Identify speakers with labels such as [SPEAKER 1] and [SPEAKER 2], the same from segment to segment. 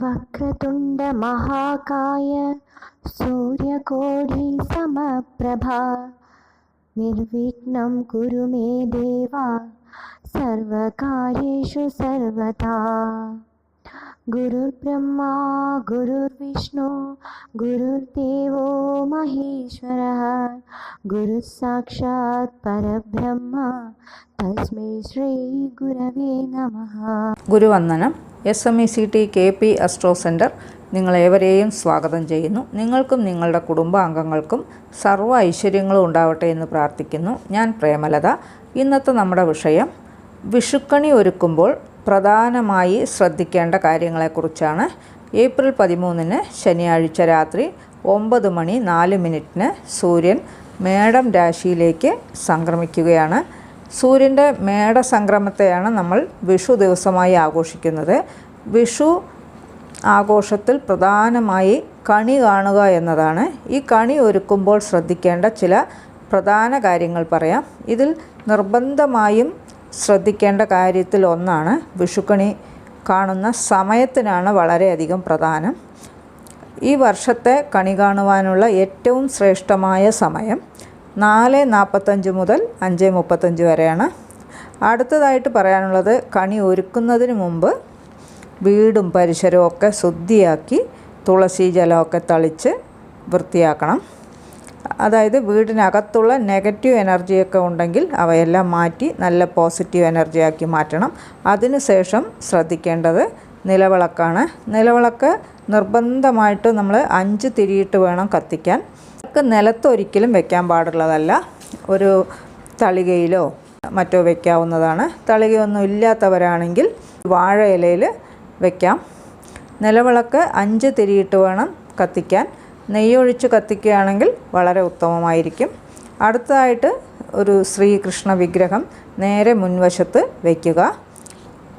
[SPEAKER 1] वक्रतुण्डमहाकाय सूर्यकोटिसमप्रभा निर्विघ्नं कुरु मे देवा सर्वकार्येषु सर्वदा गुरुर्ब्रह्मा गुरुर्विष्णु गुरुर्देवो महेश्वरः गुरुः साक्षात् परब्रह्म തസ്മൈ ശ്രീ ഗുരവേ നമ
[SPEAKER 2] ഗുരുവന്ദനം S M E C T K P astro centre നിങ്ങളേവരെയും സ്വാഗതം ചെയ്യുന്നു. നിങ്ങൾക്കും നിങ്ങളുടെ കുടുംബാംഗങ്ങൾക്കും സർവ ഐശ്വര്യങ്ങളും ഉണ്ടാവട്ടെ എന്ന് പ്രാർത്ഥിക്കുന്നു. ഞാൻ പ്രേമലത. ഇന്നത്തെ നമ്മുടെ വിഷയം വിഷുക്കണി ഒരുക്കുമ്പോൾ പ്രധാനമായി ശ്രദ്ധിക്കേണ്ട കാര്യങ്ങളെക്കുറിച്ചാണ്. ഏപ്രിൽ പതിമൂന്നിന് ശനിയാഴ്ച രാത്രി ഒമ്പത് മണി നാല് മിനിറ്റിന് സൂര്യൻ മേടം രാശിയിലേക്ക് സംക്രമിക്കുകയാണ്. സൂര്യന്റെ മേടസംക്രമത്തെയാണ് നമ്മൾ വിഷു ദിവസമായി ആഘോഷിക്കുന്നത്. വിഷു ആഘോഷത്തിൽ പ്രധാനമായി കണി കാണുക എന്നതാണ്. ഈ കണി ഒരുക്കുമ്പോൾ ശ്രദ്ധിക്കേണ്ട ചില പ്രധാന കാര്യങ്ങൾ പറയാം. ഇതിൽ നിർബന്ധമായും ശ്രദ്ധിക്കേണ്ട കാര്യത്തിൽ ഒന്നാണ് വിഷുക്കണി കാണുന്ന സമയത്തിനാണ് വളരെയധികം പ്രധാനം ഈ വർഷത്തെ കണി കാണുവാനുള്ള ഏറ്റവും ശ്രേഷ്ഠമായ സമയം നാല് നാൽപ്പത്തഞ്ച് മുതൽ അഞ്ച് മുപ്പത്തഞ്ച് വരെയാണ്. അടുത്തതായിട്ട് പറയാനുള്ളത് കണി ഒരുക്കുന്നതിന് മുമ്പ് വീടും പരിസരവും ഒക്കെ ശുദ്ധിയാക്കി തുളസി ജലമൊക്കെ തളിച്ച് വൃത്തിയാക്കണം. അതായത് വീടിനകത്തുള്ള നെഗറ്റീവ് എനർജിയൊക്കെ ഉണ്ടെങ്കിൽ അവയെല്ലാം മാറ്റി നല്ല പോസിറ്റീവ് എനർജിയാക്കി മാറ്റണം. അതിനുശേഷം ശ്രദ്ധിക്കേണ്ടത് നിലവിളക്കാണ്. നിലവിളക്ക് നിർബന്ധമായിട്ട് നമ്മൾ അഞ്ച് തിരിയിട്ട് വേണം കത്തിക്കാൻ. വിളക്ക് നിലത്തൊരിക്കലും വെക്കാൻ പാടുള്ളതല്ല. ഒരു തളികയിലോ മറ്റോ വെക്കാവുന്നതാണ്. തളികയൊന്നും ഇല്ലാത്തവരാണെങ്കിൽ വാഴ ഇലയിൽ വെക്കാം. നിലവിളക്ക് അഞ്ച് തിരിയിട്ട് വേണം കത്തിക്കാൻ. നെയ്യൊഴിച്ച് കത്തിക്കുകയാണെങ്കിൽ വളരെ ഉത്തമമായിരിക്കും. അടുത്തതായിട്ട് ഒരു ശ്രീകൃഷ്ണ വിഗ്രഹം നേരെ മുൻവശത്ത് വയ്ക്കുക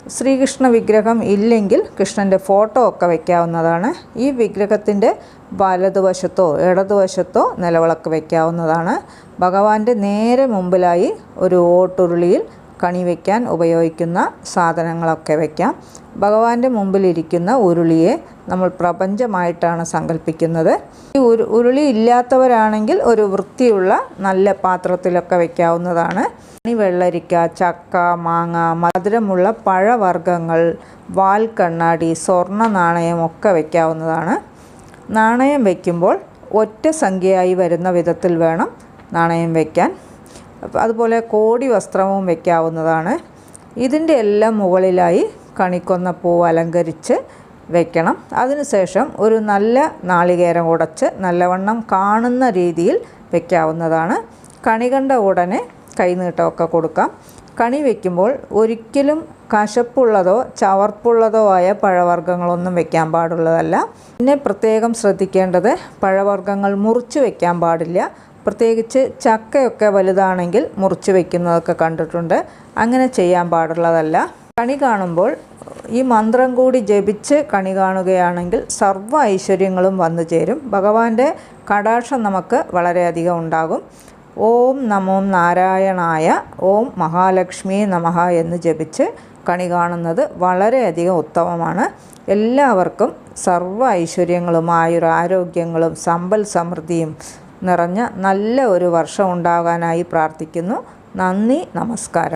[SPEAKER 2] ശ്രീകൃഷ്ണ വിഗ്രഹം ഇല്ലെങ്കിൽ കൃഷ്ണന്റെ ഫോട്ടോ ഒക്കെ വയ്ക്കാവുന്നതാണ് ഈ വിഗ്രഹത്തിന്റെ വലതുവശത്തോ ഇടതുവശത്തോ നിലവിളക്ക് വയ്ക്കാവുന്നതാണ് ഭഗവാന്റെ നേരെ മുമ്പിലായി ഒരു ഓട്ടുരുളിയിൽ കണി വയ്ക്കാൻ ഉപയോഗിക്കുന്ന സാധനങ്ങളൊക്കെ വയ്ക്കാം ഭഗവാന്റെ മുമ്പിലിരിക്കുന്ന ഉരുളിയെ നമ്മൾ പ്രപഞ്ചമായിട്ടാണ് സങ്കല്പിക്കുന്നത്. ഈ ഉരു ഉരുളി ഇല്ലാത്തവരാണെങ്കിൽ ഒരു വൃത്തിയുള്ള നല്ല പാത്രത്തിലൊക്കെ വയ്ക്കാവുന്നതാണ് കണി വെള്ളരിക്ക ചക്ക മാങ്ങ മധുരമുള്ള പഴവർഗങ്ങൾ വാൽ കണ്ണാടി സ്വർണ നാണയം ഒക്കെ വയ്ക്കാവുന്നതാണ് നാണയം വയ്ക്കുമ്പോൾ ഒറ്റ സംഖ്യയായി വരുന്ന വിധത്തിൽ വേണം നാണയം വയ്ക്കാൻ അതുപോലെ കോടി വസ്ത്രവും വയ്ക്കാവുന്നതാണ് ഇതിന്റെ എല്ലാം മുകളിലായി കണിക്കൊന്ന പൂവ് അലങ്കരിച്ച് വയ്ക്കണം അതിനുശേഷം ഒരു നല്ല നാളികേരം ഉടച്ച് നല്ലവണ്ണം കാണുന്ന രീതിയിൽ വയ്ക്കാവുന്നതാണ് കണി കണ്ട ഉടനെ കൈനീട്ടമൊക്കെ കൊടുക്കാം. കണി വയ്ക്കുമ്പോൾ ഒരിക്കലും കശപ്പുള്ളതോ ചവർപ്പുള്ളതോ ആയ പഴവർഗങ്ങളൊന്നും വെക്കാൻ പാടുള്ളതല്ല. പിന്നെ പ്രത്യേകം ശ്രദ്ധിക്കേണ്ടത് പഴവർഗങ്ങൾ മുറിച്ച് വെക്കാൻ പാടില്ല. പ്രത്യേകിച്ച് ചക്കയൊക്കെ വലുതാണെങ്കിൽ മുറിച്ച് വെക്കുന്നതൊക്കെ കണ്ടിട്ടുണ്ട്. അങ്ങനെ ചെയ്യാൻ പാടുള്ളതല്ല. കണി കാണുമ്പോൾ ഈ മന്ത്രം കൂടി ജപിച്ച് കണി കാണുകയാണെങ്കിൽ സർവ ഐശ്വര്യങ്ങളും വന്നു ചേരും. ഭഗവാന്റെ കടാക്ഷം നമുക്ക് വളരെയധികം ഉണ്ടാകും. ഓം നമോ നാരായണായ ഓം മഹാലക്ഷ്മി നമഹ എന്ന് ജപിച്ച് കണി കാണുന്നത് വളരെയധികം ഉത്തമമാണ്. എല്ലാവർക്കും സർവ ഐശ്വര്യങ്ങളും ആയുരാരോഗ്യങ്ങളും സമ്പൽ സമൃദ്ധിയും നിറഞ്ഞ നല്ല ഒരു വർഷം ഉണ്ടാകാനായി പ്രാർത്ഥിക്കുന്നു. നന്ദി നമസ്കാരം.